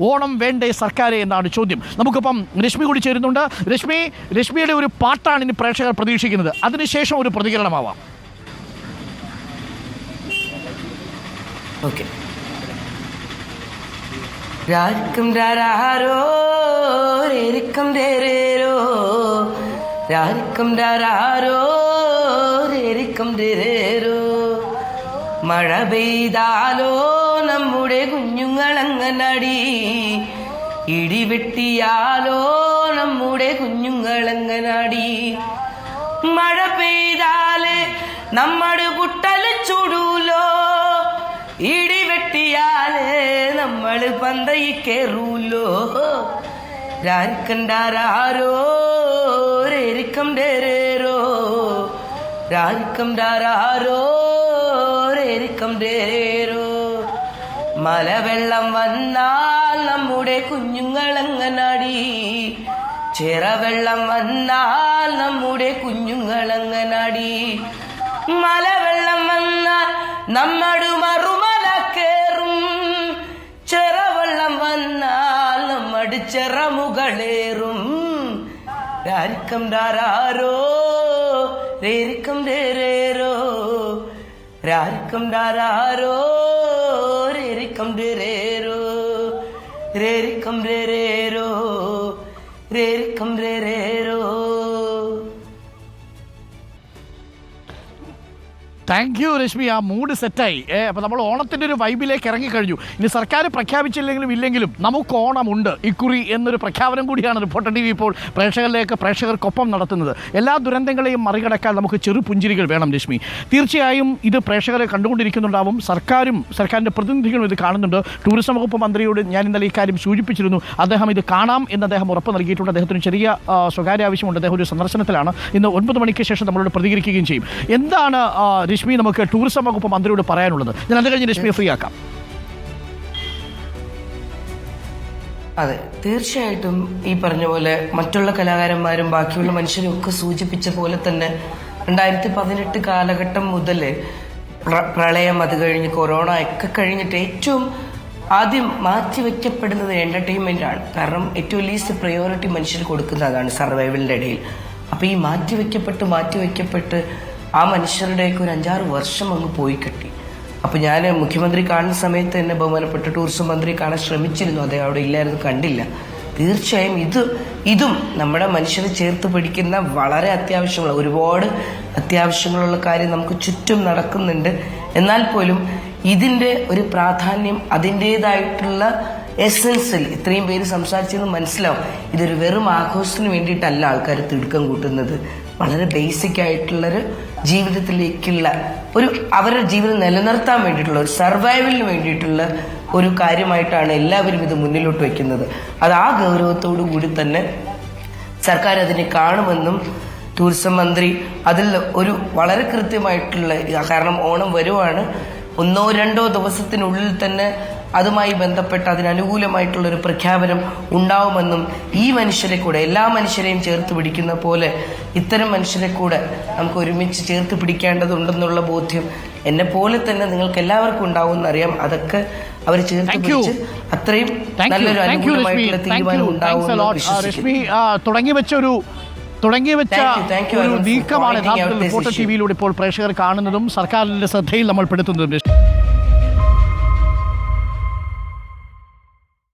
ഓണം വേണ്ടേ സർക്കാരെ എന്നാണ് ചോദ്യം. നമുക്കിപ്പം രശ്മി കൂടി ചേരുന്നുണ്ട്. രശ്മി രശ്മിയുടെ ഒരു പാട്ടാണ് ഇനി പ്രേക്ഷകർ പ്രതീക്ഷിക്കുന്നത്. അതിനുശേഷം ഒരു പ്രതികരണമാവാം. ഓക്കെ. രാരിക്കും രാരാരോ രേരിക്കും രേരേരോ. രാരിക്കും രാരാരോ രേരിക്കും രേരേരോ. മഴ പെയ്താലോ നമ്മുടെ കുഞ്ഞുങ്ങളങ്ങനടി. ഇടിവെട്ടിയാലോ നമ്മുടെ കുഞ്ഞുങ്ങളങ്ങനടി. മഴ പെയ്താൽ നമ്മുടെ കുട്ടൽ ചുടൂലോ. ഇടിവെട്ടിയാൽ നമ്മൾ പന്തയിൽ പന്തയി കേറൂലോ. രാരിക്കണ്ടാരോ രേരിക്കം ഡേരേരോ രാരിക്കം രേരിക്കം ഡേരേരോ മലവെള്ളം വന്നാൽ നമ്മുടെ കുഞ്ഞുങ്ങൾ അങ്ങനാടി. ചിറവെള്ളം വന്നാൽ നമ്മുടെ കുഞ്ഞുങ്ങൾ അങ്ങനാടി. മലവെള്ളം വന്നാൽ നമ്മുടെ മറുമല കേറും. ചിറവെള്ളം വന്നാൽ നമ്മുടെ ചിറമുകളേറും രാരിക്കം ഡാരാരോ രേരിക്കം രേരേരോ. രാരിക്കം ഡാരാരോ രേരിക്കം രേരേരോ രേരിക്കം രേരേരോ രേരിക്കം രേരേരോ താങ്ക് യു രശ്മി ആ മൂഡ് സെറ്റായി അപ്പോൾ നമ്മൾ ഓണത്തിന്റെ ഒരു വൈബിലേക്ക് ഇറങ്ങിക്കഴിഞ്ഞു. ഇനി സർക്കാർ പ്രഖ്യാപിച്ചില്ലെങ്കിലും ഇല്ലെങ്കിലും നമുക്ക് ഓണമുണ്ട്. ഇക്കുറി എന്നൊരു പ്രഖ്യാപനം കൂടിയാണ് റിപ്പോർട്ടർ ടി വി ഇപ്പോൾ പ്രേക്ഷകരിലേക്ക് പ്രേക്ഷകർക്കൊപ്പം നടത്തുന്നത്. എല്ലാ ദുരന്തങ്ങളെയും മറികടക്കാൻ നമുക്ക് ചെറു പുഞ്ചിരികൾ വേണം രശ്മി. തീർച്ചയായും ഇത് പ്രേക്ഷകരെ കണ്ടുകൊണ്ടിരിക്കുന്നുണ്ടാവും. സർക്കാരും സർക്കാരിന്റെ പ്രതിനിധികളും ഇത് കാണുന്നുണ്ട്. ടൂറിസം വകുപ്പ് മന്ത്രിയോട് ഞാൻ ഇന്നലെ ഇക്കാര്യം സൂചിപ്പിച്ചിരുന്നു. അദ്ദേഹം ഇത് കാണാം എന്ന് അദ്ദേഹം ഉറപ്പ് നൽകിയിട്ടുണ്ട്. അദ്ദേഹത്തിന് ചെറിയ സ്വകാര്യ ആവശ്യമുണ്ട്. അദ്ദേഹം ഒരു സന്ദർശനത്തിലാണ്. ഇന്ന് ഒൻപത് മണിക്ക് ശേഷം നമ്മളോട് പ്രതികരിക്കുകയും ചെയ്യും. എന്താണ് രശ്മി നമുക്ക് ടൂറിസം വകുപ്പ് മന്ത്രിയോട് പറയാനുള്ളത്. ഞാൻ അത് കഴിഞ്ഞ് രശ്മിയെ ഫ്രീ ആക്കാം. അതെ തീർച്ചയായിട്ടും ഈ പറഞ്ഞ പോലെ മറ്റുള്ള കലാകാരന്മാരും ബാക്കിയുള്ള മനുഷ്യരും ഒക്കെ സൂചിപ്പിച്ച പോലെ തന്നെ രണ്ടായിരത്തി പതിനെട്ട് കാലഘട്ടം മുതൽ പ്രളയം അത് കഴിഞ്ഞ് കൊറോണ ഒക്കെ കഴിഞ്ഞിട്ട് ഏറ്റവും ആദ്യം മാറ്റിവെക്കപ്പെടുന്നത് എന്റർടൈൻമെന്റ് ആണ്. കാരണം ഏറ്റവും ലീസ്റ്റ് പ്രയോറിറ്റി മനുഷ്യർ കൊടുക്കുന്നതാണ് അതാണ് സർവൈവലിന്റെ ഇടയിൽ. അപ്പൊ ഈ മാറ്റിവെക്കപ്പെട്ട് മാറ്റിവെക്കപ്പെട്ട് ആ മനുഷ്യരുടെയൊക്കെ ഒരു അഞ്ചാറ് വർഷം അങ്ങ് പോയി കിട്ടി. അപ്പോൾ ഞാൻ മുഖ്യമന്ത്രി കാണുന്ന സമയത്ത് തന്നെ ബഹുമാനപ്പെട്ട ടൂറിസം മന്ത്രി കാണാൻ ശ്രമിച്ചിരുന്നു. അദ്ദേഹം അവിടെ ഇല്ലായിരുന്നു കണ്ടില്ല. തീർച്ചയായും ഇത് ഇതും നമ്മുടെ മനുഷ്യരെ ചേർത്ത് പിടിക്കുന്ന വളരെ അത്യാവശ്യമുള്ള ഒരുപാട് അത്യാവശ്യങ്ങളുള്ള കാര്യം നമുക്ക് ചുറ്റും നടക്കുന്നുണ്ട്. എന്നാൽ പോലും ഇതിന്റെ ഒരു പ്രാധാന്യം അതിന്റെതായിട്ടുള്ള എസൻസിൽ ഇത്രയും പേര് സംസാരിച്ചെന്ന് മനസ്സിലാവും. ഇതൊരു വെറും ആഘോഷത്തിന് വേണ്ടിയിട്ടല്ല ആൾക്കാർ തിടുക്കം കൂട്ടുന്നത്. വളരെ ബേസിക് ആയിട്ടുള്ളൊരു ജീവിതത്തിലേക്കുള്ള ഒരു അവരുടെ ജീവിതം നിലനിർത്താൻ വേണ്ടിയിട്ടുള്ള ഒരു സർവൈവലിന് വേണ്ടിയിട്ടുള്ള ഒരു കാര്യമായിട്ടാണ് എല്ലാവരും ഇത് മുന്നിലോട്ട് വെക്കുന്നത്. അത് ആ ഗൗരവത്തോടു കൂടി തന്നെ സർക്കാർ അതിനെ കാണുമെന്നും ടൂറിസം മന്ത്രി അതിൽ ഒരു വളരെ കൃത്യമായിട്ടുള്ള കാരണം ഓണം വരുവാണ് ഒന്നോ രണ്ടോ ദിവസത്തിനുള്ളിൽ തന്നെ അതുമായി ബന്ധപ്പെട്ട് അതിനനുകൂലമായിട്ടുള്ള ഒരു പ്രഖ്യാപനം ഉണ്ടാവുമെന്നും ഈ മനുഷ്യരെ കൂടെ എല്ലാ മനുഷ്യരെയും ചേർത്ത് പിടിക്കുന്ന പോലെ ഇത്തരം മനുഷ്യരെ കൂടെ നമുക്ക് ഒരുമിച്ച് ചേർത്ത് പിടിക്കേണ്ടതുണ്ടെന്നുള്ള ബോധ്യം എന്നെ പോലെ തന്നെ നിങ്ങൾക്ക് എല്ലാവർക്കും ഉണ്ടാവും എന്നറിയാം. അതൊക്കെ അവർ ചേർത്ത്. പിടിച്ച് അത്രയും നല്ലൊരു അനുകൂലമായിട്ടുള്ള തീരുമാനം ഉണ്ടാവും തുടങ്ങി വെച്ച ഒരു തുടങ്ങി വെച്ച ഒരു നീക്കമാണ് യഥാർത്ഥത്തിൽ റിപ്പോർട്ടർ ടി വിയിലൂടെ ഇപ്പോൾ പ്രേക്ഷകർ കാണുന്നതും സർക്കാരിന്റെ ശ്രദ്ധയിൽ നമ്മൾ പെടുത്തുന്നതും.